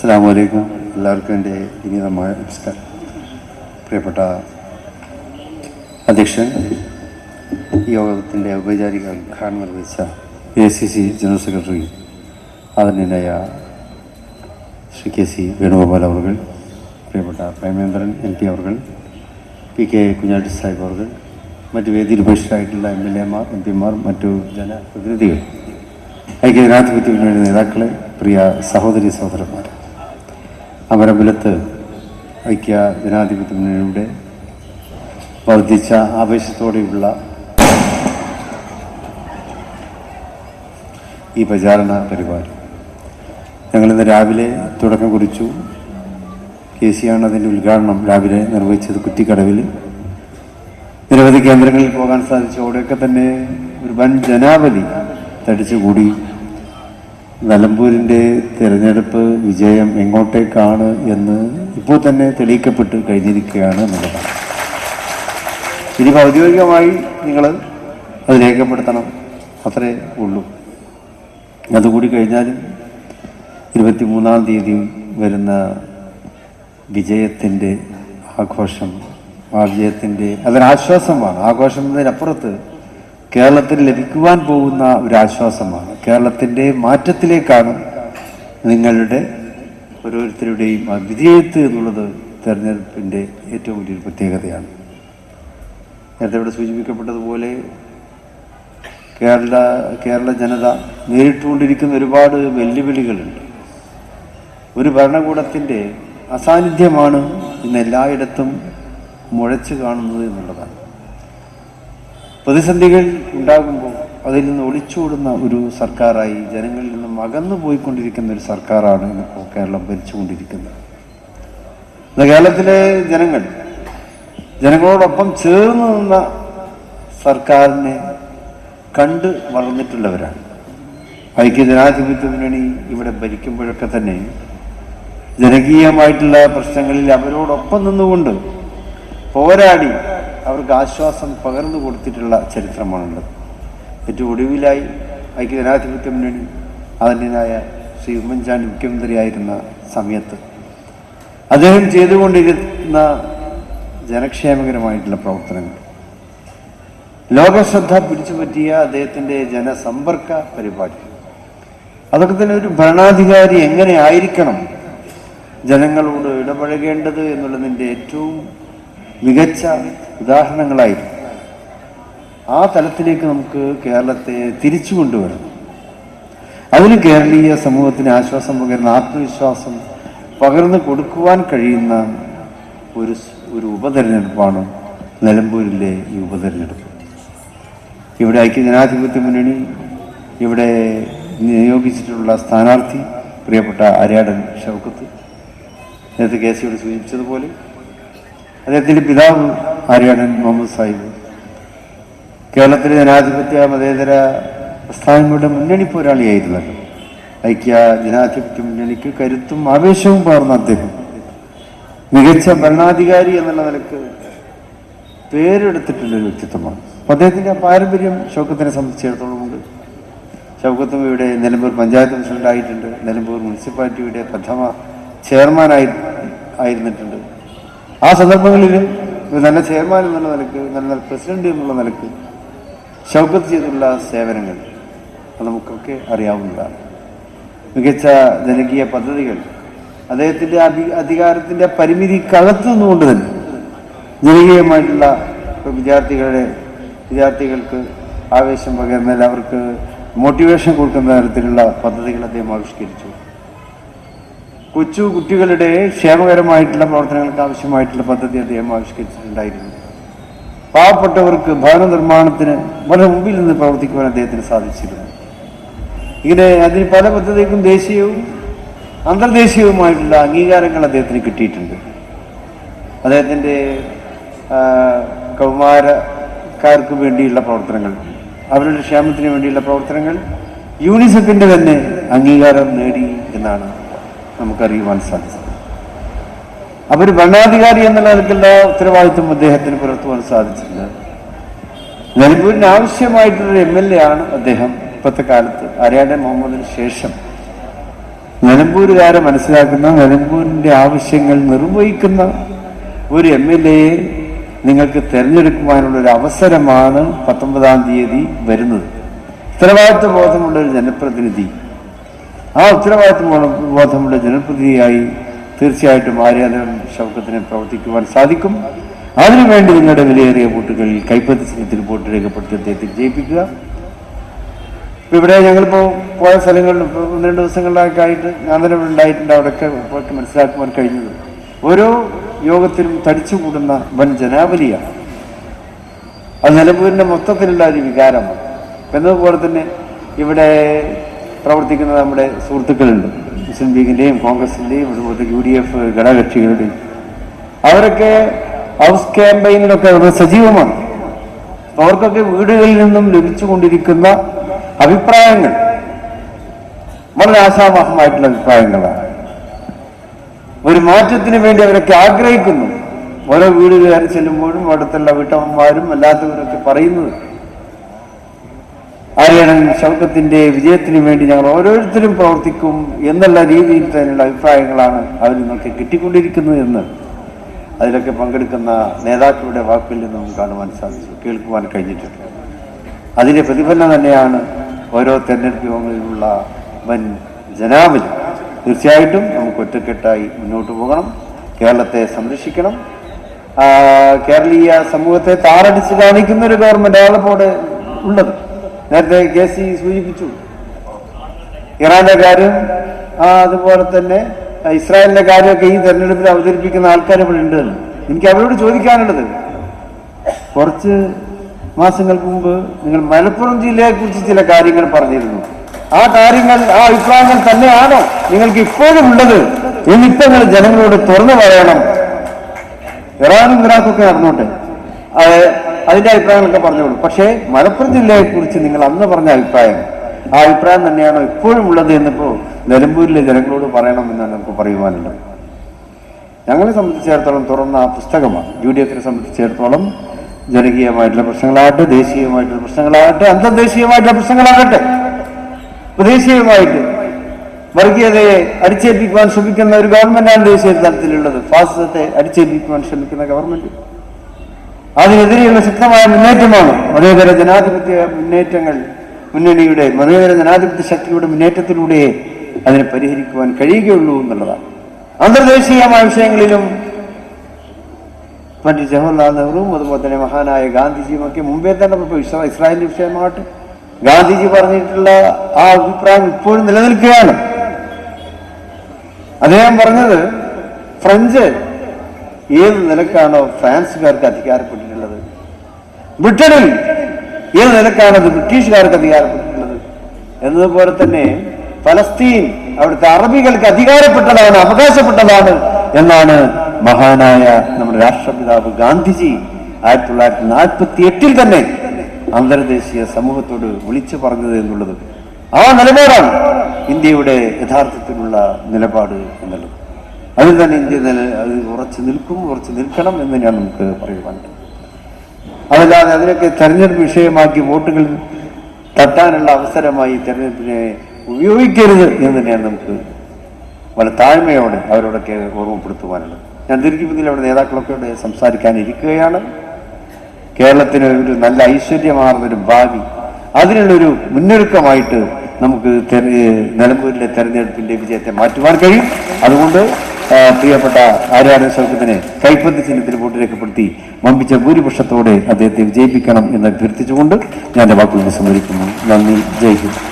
അസ്സാം വലൈക്കും എല്ലാവർക്കും എന്റെ വിനീതമായ നമസ്കാരം. പ്രിയപ്പെട്ട അധ്യക്ഷൻ യോഗത്തിന്റെ ഔപചാരിക ഉദ്ഘാടനം നിർവഹിച്ച A C C general secretary ആദരണീയനായ ശ്രീ കെ സി വേണുഗോപാൽ അവർ പ്രിയപ്പെട്ട പ്രേമേന്ദ്രൻ എം പി അവർ പി കെ കുഞ്ഞാട്ടി സാഹിബ് അവർ മറ്റ് വേദിയിൽ ഉപേക്ഷിച്ചായിട്ടുള്ള എം എൽ എമാർ എം പിമാർ മറ്റു ജനപ്രതിനിധികൾ ഐക്യ ജനാധിപത്യ മുന്നണി നേതാക്കളെ പ്രിയ സഹോദരി സഹോദരന്മാർ അമരമ്പലത്ത് ഐക്യ ജനാധിപത്യ മുന്നണിയുടെ വർദ്ധിച്ച ആവേശത്തോടെയുള്ള ഈ പ്രചാരണ പരിപാടി. ഞങ്ങളിന്ന് രാവിലെ തുടക്കം കുറിച്ചു. കെ സിയാണ് അതിന്റെ ഉദ്ഘാടനം രാവിലെ നിർവഹിച്ചത് കുറ്റിക്കടവിൽ. നിരവധി കേന്ദ്രങ്ങളിൽ പോകാൻ സാധിച്ചു അവിടെയൊക്കെ തന്നെ ഒരു വൻ ജനാവലി തടിച്ചുകൂടി. നിലമ്പൂരിന്റെ തിരഞ്ഞെടുപ്പ് വിജയം എങ്ങോട്ടേക്കാണ് എന്ന് ഇപ്പോൾ തന്നെ തെളിയിക്കപ്പെട്ട് കഴിഞ്ഞിരിക്കുകയാണ് എന്നുള്ളതാണ് ഇനി ഔദ്യോഗികമായി നിങ്ങൾ അത് രേഖപ്പെടുത്തണം. അത്രേ ഉള്ളൂ. അതുകൂടി കഴിഞ്ഞാലും ഇരുപത്തി മൂന്നാം തീയതി വരുന്ന വിജയത്തിന്റെ ആഘോഷം ആ വിജയത്തിന്റെ അതൊരാശ്വാസമാണ് ആഘോഷം എന്നതിനപ്പുറത്ത് കേരളത്തിൽ ലഭിക്കുവാൻ പോകുന്ന ഒരു ആശ്വാസമാണ് കേരളത്തിന്റെ മാറ്റത്തിലേക്കാണ് നിങ്ങളുടെ ഓരോരുത്തരുടെയും ആ എന്നുള്ളത് തെരഞ്ഞെടുപ്പിന്റെ ഏറ്റവും വലിയൊരു പ്രത്യേകതയാണ്. നേരത്തെ ഇവിടെ സൂചിപ്പിക്കപ്പെട്ടതുപോലെ കേരള കേരള ജനത നേരിട്ടുകൊണ്ടിരിക്കുന്ന ഒരുപാട് വെല്ലുവിളികളുണ്ട്. ഒരു ഭരണകൂടത്തിന്റെ അസാന്നിധ്യമാണ് ഇന്ന് എല്ലായിടത്തും മുഴച്ചു കാണുന്നത് എന്നുള്ളതാണ്. പ്രതിസന്ധികൾ ഉണ്ടാകുമ്പോൾ അതിൽ നിന്ന് ഒളിച്ചോടുന്ന ഒരു സർക്കാരായി ജനങ്ങളിൽ നിന്നും അകന്നു പോയിക്കൊണ്ടിരിക്കുന്ന ഒരു സർക്കാരാണ് ഇന്നിപ്പോൾ കേരളം ഭരിച്ചുകൊണ്ടിരിക്കുന്നത്. കേരളത്തിലെ ജനങ്ങൾ ജനങ്ങളോടൊപ്പം ചേർന്ന് നിന്ന സർക്കാരിനെ കണ്ട് വളർന്നിട്ടുള്ളവരാണ്. ഐക്യ ജനാധിപത്യ മുന്നണി ഇവിടെ ഭരിക്കുമ്പോഴൊക്കെ തന്നെ ജനകീയമായിട്ടുള്ള പ്രശ്നങ്ങളിൽ അവരോടൊപ്പം നിന്നുകൊണ്ട് പോരാടി അവർക്ക് ആശ്വാസം പകർന്നു കൊടുത്തിട്ടുള്ള ചരിത്രമാണുള്ളത്. ഏറ്റവും ഒടുവിലായി ഐക്യ ജനാധിപത്യ മുന്നണി അതിന്റെതായ ശ്രീ ഉമ്മൻചാണ്ടി മുഖ്യമന്ത്രിയായിരുന്ന സമയത്ത്. അദ്ദേഹം ചെയ്തുകൊണ്ടിരുന്ന ജനക്ഷേമകരമായിട്ടുള്ള പ്രവർത്തനങ്ങൾ. ലോകശ്രദ്ധ പിടിച്ചുപറ്റിയ അദ്ദേഹത്തിന്റെ ജനസമ്പർക്ക പരിപാടി. അതൊക്കെ തന്നെ ഒരു ഭരണാധികാരി എങ്ങനെ ആയിരിക്കണം? ജനങ്ങളോട് ഇടപഴകേണ്ടത് എന്നുള്ളതിന്റെ ഏറ്റവും മികച്ച ഉദാഹരണങ്ങളായിരുന്നു. ആ തലത്തിലേക്ക് നമുക്ക് കേരളത്തെ തിരിച്ചു കൊണ്ടുവരണം. അതിന് കേരളീയ സമൂഹത്തിന് ആശ്വാസം പകരുന്ന ആത്മവിശ്വാസം പകർന്നു കൊടുക്കുവാൻ കഴിയുന്ന ഒരു ഒരു ഉപതെരഞ്ഞെടുപ്പാണ് നിലമ്പൂരിലെ ഈ ഉപതെരഞ്ഞെടുപ്പ്. ഇവിടെ ഐക്യ ജനാധിപത്യ മുന്നണി ഇവിടെ നിയോഗിച്ചിട്ടുള്ള സ്ഥാനാർത്ഥി പ്രിയപ്പെട്ട അരിയാടൻ ഷൗക്കത്ത് നേരത്തെ കെ സിയോട് സൂചിപ്പിച്ചതുപോലെ. അദ്ദേഹത്തിന്റെ പിതാവ് ആര്യാടൻ മുഹമ്മദ് സാഹിബ്. കേരളത്തിലെ ജനാധിപത്യ മതേതര പ്രസ്ഥാനങ്ങളുടെ മുന്നണി പോരാളിയായിരുന്നല്ലോ. ഐക്യ ജനാധിപത്യ മുന്നണിക്ക് കരുത്തും ആവേശവും പകർന്ന അദ്ദേഹം. മികച്ച ഭരണാധികാരി എന്നുള്ള നിലയ്ക്ക് പേരെടുത്തിട്ടുള്ളൊരു വ്യക്തിത്വമാണ്. അപ്പം അദ്ദേഹത്തിന്റെ പാരമ്പര്യം ഷൗക്കത്തിനെ സംബന്ധിച്ചിടത്തോളം ഉണ്ട്. ഷൗക്കത്തും ഇവിടെ നിലമ്പൂർ പഞ്ചായത്ത് പ്രസിഡന്റ് ആയിട്ടുണ്ട്. നിലമ്പൂർ മുനിസിപ്പാലിറ്റിയുടെ പ്രഥമ ചെയർമാനായി ആയിരുന്നിട്ടുണ്ട്. ആ സന്ദർഭങ്ങളിൽ നല്ല ചെയർമാൻ എന്നുള്ള നിലയ്ക്ക് നല്ല പ്രസിഡന്റ് എന്നുള്ള നിലയ്ക്ക് ഷൗക്കത്ത് ചെയ്തിട്ടുള്ള സേവനങ്ങൾ അത് നമുക്കൊക്കെ അറിയാവുന്നതാണ്. മികച്ച ജനകീയ പദ്ധതികൾ അദ്ദേഹത്തിന്റെ അധി അധികാരത്തിന്റെ പരിമിതി നിന്നുകൊണ്ട് തന്നെ ജനകീയമായിട്ടുള്ള വിദ്യാർത്ഥികളുടെ വിദ്യാർത്ഥികൾക്ക് ആവേശം പകരുന്നതിൽ അവർക്ക് മോട്ടിവേഷൻ കൊടുക്കുന്ന തരത്തിലുള്ള പദ്ധതികൾ അദ്ദേഹം ആവിഷ്കരിച്ചു. കൊച്ചു കുട്ടികളുടെ ക്ഷേമകരമായിട്ടുള്ള പ്രവർത്തനങ്ങൾക്ക് ആവശ്യമായിട്ടുള്ള പദ്ധതി അദ്ദേഹം ആവിഷ്കരിച്ചിട്ടുണ്ടായിരുന്നു. പാവപ്പെട്ടവർക്ക് ഭവന നിർമ്മാണത്തിന് വളരെ മുമ്പിൽ നിന്ന് പ്രവർത്തിക്കുവാൻ അദ്ദേഹത്തിന് സാധിച്ചിരുന്നു. ഇങ്ങനെ അതിന് പല പദ്ധതിക്കും ദേശീയവും അന്തർദേശീയവുമായിട്ടുള്ള അംഗീകാരങ്ങൾ അദ്ദേഹത്തിന് കിട്ടിയിട്ടുണ്ട്. അദ്ദേഹത്തിന്റെ കൗമാരക്കാർക്ക് വേണ്ടിയുള്ള പ്രവർത്തനങ്ങൾ അവരുടെ ക്ഷേമത്തിന് വേണ്ടിയുള്ള പ്രവർത്തനങ്ങൾ യൂണിസെഫിന്റെ തന്നെ അംഗീകാരം നേടി എന്നാണ് നമുക്കറിയുവാൻ സാധിച്ചത്. ഒരു ഭരണാധികാരി എന്നുള്ള നിലക്കുള്ള ഉത്തരവാദിത്വം അദ്ദേഹത്തിന് പുലർത്തുവാൻ സാധിച്ചില്ല. നിലമ്പൂരിന് ആവശ്യമായിട്ടുള്ള എം എൽ എ ആണ് അദ്ദേഹം ഇപ്പോഴത്തെ കാലത്ത്. ആര്യാടൻ മുഹമ്മദിന് ശേഷം നിലമ്പൂരുകാരെ മനസ്സിലാക്കുന്ന നിലമ്പൂരിന്റെ ആവശ്യങ്ങൾ നിർവഹിക്കുന്ന ഒരു എം എൽ എയെ നിങ്ങൾക്ക് തിരഞ്ഞെടുക്കുവാനുള്ള ഒരു അവസരമാണ് പത്തൊമ്പതാം തീയതി വരുന്നത്. ഉത്തരവാദിത്വ ബോധമുള്ള ഒരു ജനപ്രതിനിധി. ആ ഉത്തരവാദിത്വ ബോധമുള്ള ജനപ്രതിനിധിയായി തീർച്ചയായിട്ടും ആര്യാദം ശൗക്കത്തിന് പ്രവർത്തിക്കുവാൻ സാധിക്കും. അതിനുവേണ്ടി നിങ്ങളുടെ വിലയേറിയ വോട്ടുകൾ കൈപ്പത്തി ചിഹ്നത്തിൽ വോട്ട് രേഖപ്പെടുത്തി അദ്ദേഹത്തെ ജയിപ്പിക്കുക. ഇപ്പം ഇവിടെ ഞങ്ങളിപ്പോൾ പോയ സ്ഥലങ്ങളിൽ ഒന്ന് രണ്ട് ദിവസങ്ങളിലൊക്കെ ആയിട്ട് ഞാൻ തന്നെ ഇവിടെ ഉണ്ടായിട്ടുണ്ട്. അവിടെയൊക്കെ മനസ്സിലാക്കുവാൻ കഴിഞ്ഞത്. ഓരോ യോഗത്തിലും തടിച്ചു കൂടുന്ന വൻ ജനാവലിയാണ്. അത് നിലമ്പൂരിന്റെ മൊത്തത്തിലുള്ള ഒരു വികാരമാണ്. എന്നതുപോലെ തന്നെ ഇവിടെ പ്രവർത്തിക്കുന്ന നമ്മുടെ സുഹൃത്തുക്കളുണ്ട്. മുസ്ലിം ലീഗിന്റെയും കോൺഗ്രസിന്റെയും അതുപോലെ യു ഡി എഫ് ഘടകകക്ഷികളുടെയും. അവരൊക്കെ ഹൗസ് ക്യാമ്പയിനിലൊക്കെ സജീവമാണ്. അവർക്കൊക്കെ വീടുകളിൽ നിന്നും ലഭിച്ചുകൊണ്ടിരിക്കുന്ന അഭിപ്രായങ്ങൾ വളരെ ആശാവഹമായിട്ടുള്ള അഭിപ്രായങ്ങളാണ്. ഒരു മാറ്റത്തിന് വേണ്ടി അവരൊക്കെ ആഗ്രഹിക്കുന്നു. ഓരോ വീട് കയറി ചെല്ലുമ്പോഴും അടുത്തുള്ള വീട്ടമ്മമാരും അല്ലാത്തവരൊക്കെ പറയുന്നത് ആര്യണൻ ശൗക്കത്തിന്റെ വിജയത്തിന് വേണ്ടി ഞങ്ങൾ ഓരോരുത്തരും പ്രവർത്തിക്കും എന്നുള്ള രീതിയിൽ തന്നെയുള്ള അഭിപ്രായങ്ങളാണ് അവർ നിങ്ങൾക്ക് കിട്ടിക്കൊണ്ടിരിക്കുന്നത് എന്ന് അതിലൊക്കെ പങ്കെടുക്കുന്ന നേതാക്കളുടെ വാക്കിൽ നിന്നും കാണുവാൻ സാധിച്ചു കേൾക്കുവാൻ കഴിഞ്ഞിട്ടുണ്ട്. അതിന്റെ പ്രതിഫലനം തന്നെയാണ് ഓരോ തെരഞ്ഞെടുപ്പ് യോഗങ്ങളിലുള്ള വൻ ജനാവലി. തീർച്ചയായിട്ടും നമുക്ക് ഒറ്റക്കെട്ടായി മുന്നോട്ട് പോകണം കേരളത്തെ സംരക്ഷിക്കണം. കേരളീയ സമൂഹത്തെ താറടിച്ച് കാണിക്കുന്ന ഒരു ഗവൺമെന്റ് ആളപ്പോടെ ഉള്ളത്. നേരത്തെ കെ സി സൂചിപ്പിച്ചു. ഇറാന്റെ കാര്യം ആ അതുപോലെ തന്നെ ഇസ്രായേലിന്റെ കാര്യമൊക്കെ ഈ തെരഞ്ഞെടുപ്പിൽ അവതരിപ്പിക്കുന്ന ആൾക്കാർ ഇവിടെ ഉണ്ട് എനിക്ക് അവരോട് ചോദിക്കാനുള്ളത്. കുറച്ച് മാസങ്ങൾക്ക് മുമ്പ് നിങ്ങൾ മലപ്പുറം ജില്ലയെക്കുറിച്ച് ചില കാര്യങ്ങൾ പറഞ്ഞിരുന്നു. ആ കാര്യങ്ങൾ ആ അഭിപ്രായങ്ങൾ തന്നെയാണോ നിങ്ങൾക്ക് ഇപ്പോഴും ഉള്ളത് എന്നിപ്പോ നിങ്ങൾ ജനങ്ങളോട് തുറന്നു പറയണം. ഇറാനും ഇറാഖൊക്കെ നടന്നോട്ടെ. അത് അതിന്റെ അഭിപ്രായങ്ങളൊക്കെ പറഞ്ഞോളൂ. പക്ഷേ മലപ്പുറം ജില്ലയെ കുറിച്ച് നിങ്ങൾ അന്ന് പറഞ്ഞ അഭിപ്രായം ആ അഭിപ്രായം തന്നെയാണോ ഇപ്പോഴും ഉള്ളത് എന്നിപ്പോ നിലമ്പൂരിലെ ജനങ്ങളോട് പറയണമെന്നാണ് നമുക്ക് പറയുവാനുള്ളത്. ഞങ്ങളെ സംബന്ധിച്ചിടത്തോളം തുറന്ന ആ പുസ്തകമാണ്. യു ഡി എഫിനെ സംബന്ധിച്ചിടത്തോളം ജനകീയമായിട്ടുള്ള പ്രശ്നങ്ങളാകട്ടെ ദേശീയമായിട്ടുള്ള പ്രശ്നങ്ങളാകട്ടെ അന്തർദേശീയമായിട്ടുള്ള പ്രശ്നങ്ങളാകട്ടെ ദേശീയമായിട്ട് വർഗീയതയെ അടിച്ചേൽപ്പിക്കുവാൻ ശ്രമിക്കുന്ന ഒരു ഗവൺമെന്റാണ് ദേശീയ തലത്തിലുള്ളത്. ഫാസിസത്തെ അടിച്ചേൽപ്പിക്കുവാൻ ശ്രമിക്കുന്ന ഗവൺമെന്റ്. അതിനെതിരെയുള്ള ശക്തമായ മുന്നേറ്റമാണ് മതേതര ജനാധിപത്യ മുന്നേറ്റങ്ങൾ മുന്നണിയുടെ മതേതര ജനാധിപത്യ ശക്തിയുടെ മുന്നേറ്റത്തിലൂടെ അതിനെ പരിഹരിക്കുവാൻ കഴിയുകയുള്ളൂ എന്നുള്ളതാണ്. അന്തർദേശീയമായ വിഷയങ്ങളിലും പണ്ഡിറ്റ് ജവഹർലാൽ നെഹ്റുവും അതുപോലെ തന്നെ മഹാനായ ഗാന്ധിജിയും ഒക്കെ മുമ്പേ തന്നെ ഇപ്പോൾ ഇസ്രാ- ഇസ്രായേലിന്റെ വിഷയമാവട്ടെ ഗാന്ധിജി പറഞ്ഞിട്ടുള്ള ആ അഭിപ്രായം ഇപ്പോഴും നിലനിൽക്കുകയാണ്. അദ്ദേഹം പറഞ്ഞത് ഫ്രഞ്ച് ഏത് നിലക്കാണോ ഫ്രാൻസുകാർക്ക് അധികാരപ്പെട്ടിട്ടുള്ളത്? ബ്രിട്ടനിൽ ഏത് നിലക്കാണത് ബ്രിട്ടീഷുകാർക്ക് അധികാരപ്പെട്ടിട്ടുള്ളത്? എന്നതുപോലെ തന്നെ ഫലസ്തീൻ അവിടുത്തെ അറബികൾക്ക് അധികാരപ്പെട്ടതാണ് അവകാശപ്പെട്ടതാണ് എന്നാണ് മഹാനായ നമ്മുടെ രാഷ്ട്രപിതാവ് ഗാന്ധിജി ആയിരത്തി തൊള്ളായിരത്തി നാൽപ്പത്തി എട്ടിൽ തന്നെ അന്തർദേശീയ സമൂഹത്തോട് വിളിച്ചു പറഞ്ഞത് എന്നുള്ളത്. ആ നിലപാടാണ് ഇന്ത്യയുടെ യഥാർത്ഥത്തിലുള്ള നിലപാട് എന്നുള്ളത്. അതിൽ തന്നെ ഇന്ത്യ നില ഉറച്ചു നിൽക്കും ഉറച്ചു നിൽക്കണം എന്ന് ഞാൻ നമുക്ക് പറയുവാൻ അതല്ലാതെ അതിനൊക്കെ തെരഞ്ഞെടുപ്പ് വിഷയമാക്കി വോട്ടുകൾ തട്ടാനുള്ള അവസരമായി തെരഞ്ഞെടുപ്പിനെ ഉപയോഗിക്കരുത് എന്ന് തന്നെയാണ് നമുക്ക് വളരെ താഴ്മയോടെ അവരോടൊക്കെ ഓർമ്മപ്പെടുത്തുവാനുള്ളത് ഞാൻ ദീർഘിപ്പതിൽ അവിടെ നേതാക്കളൊക്കെ സംസാരിക്കാനിരിക്കുകയാണ്. കേരളത്തിന് ഒരു നല്ല ഐശ്വര്യമാർന്നൊരു ഭാവി അതിനുള്ളൊരു മുന്നൊരുക്കമായിട്ട് നമുക്ക് നിലമ്പൂരിലെ തെരഞ്ഞെടുപ്പിന്റെ വിജയത്തെ മാറ്റുവാൻ കഴിയും. അതുകൊണ്ട് പ്രിയപ്പെട്ട ആര്യാടൻ സൗഖ്യത്തിനെ കൈപ്പന്തി ചിഹ്നത്തിൽ വോട്ട് രേഖപ്പെടുത്തി വമ്പിച്ച ഭൂരിപക്ഷത്തോടെ അദ്ദേഹത്തെ വിജയിപ്പിക്കണം എന്ന് അഭ്യർത്ഥിച്ചുകൊണ്ട് ഞാൻ വാക്കുകൾ സംവദിക്കുന്നു നന്ദി. ജയ് ഹിന്ദ്.